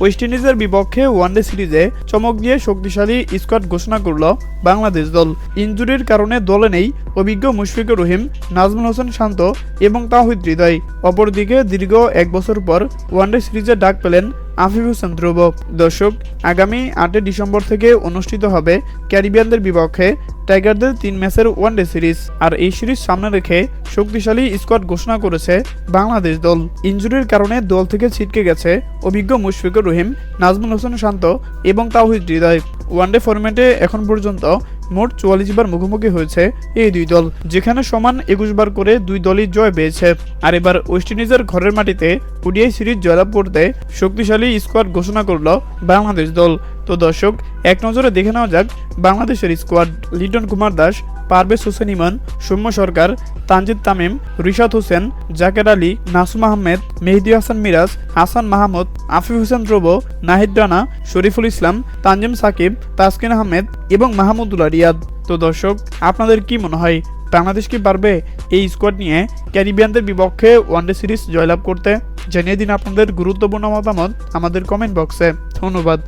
West ইন্ডিজের বিপক্ষে one day সিরিজে চমক দিয়ে শক্তিশালী স্কোয়াড ঘোষণা করল বাংলাদেশ দল। ইনজুরির কারণে দলে নেই অভিজ্ঞ মুশফিকুর রহিম, নাজমুল হোসেন শান্ত এবং তাহিদ হৃদয়। অপরদিকে দীর্ঘ এক বছর পর ওয়ানডে সিরিজে ডাক পেলেন আফিফ হোসেন ধ্রুব। দর্শক, আগামী আটই ডিসেম্বর থেকে অনুষ্ঠিত হবে ক্যারিবিয়ানদের বিপক্ষে টাইগারদের তিন ম্যাচের ওয়ানডে সিরিজ। আর এই সিরিজ সামনে রেখে শক্তিশালী স্কোয়াড ঘোষণা করেছে বাংলাদেশ দল। ইনজুরির কারণে দল থেকে ছিটকে গেছে অভিজ্ঞ মুশফিকুর রহিম, নাজমুল হোসেন শান্ত এবং তাহিদ হৃদয়। ওয়ানডে ফরম্যাটে এখন পর্যন্ত মোট চুয়াল্লিশ বার মুখোমুখি হয়েছে এই দুই দল, যেখানে সমান একুশ বার করে দুই দলই জয় পেয়েছে। আর এবার ওয়েস্ট ইন্ডিজের ঘরের মাটিতে ওডিআই সিরিজ জয়লাভ করতে শক্তিশালী স্কোয়াড ঘোষণা করল বাংলাদেশ দল। তো দর্শক, এক নজরে দেখে নেওয়া যাক, বাংলাদেশের স্কোয়াড লিটন কুমার দাস, পারভেজ হোসেন ইমান, সৌম্য সরকার, তানজিদ তামিম, রিশাদ হোসেন, জাকের আলী, নাসুম আহমেদ, মেহেদি হাসান মিরাজ, হাসান মাহমুদ, আফিফ হোসেন ধ্রুব, নাহিদ রানা, শরীফুল ইসলাম, তানজিম সাকিব, তাসকিন আহমেদ এবং মাহমুদুল্লাহ রিয়াদ। তো দর্শক, আপনাদের কি মনে হয়, বাংলাদেশ কি পারবে এই স্কোয়াড নিয়ে ক্যারিবিয়ানদের বিপক্ষে ওয়ানডে সিরিজ জয়লাভ করতে? জানিয়ে দিন আপনাদের গুরুত্বপূর্ণ মতামত আমাদের কমেন্ট বক্সে ধন্যবাদ।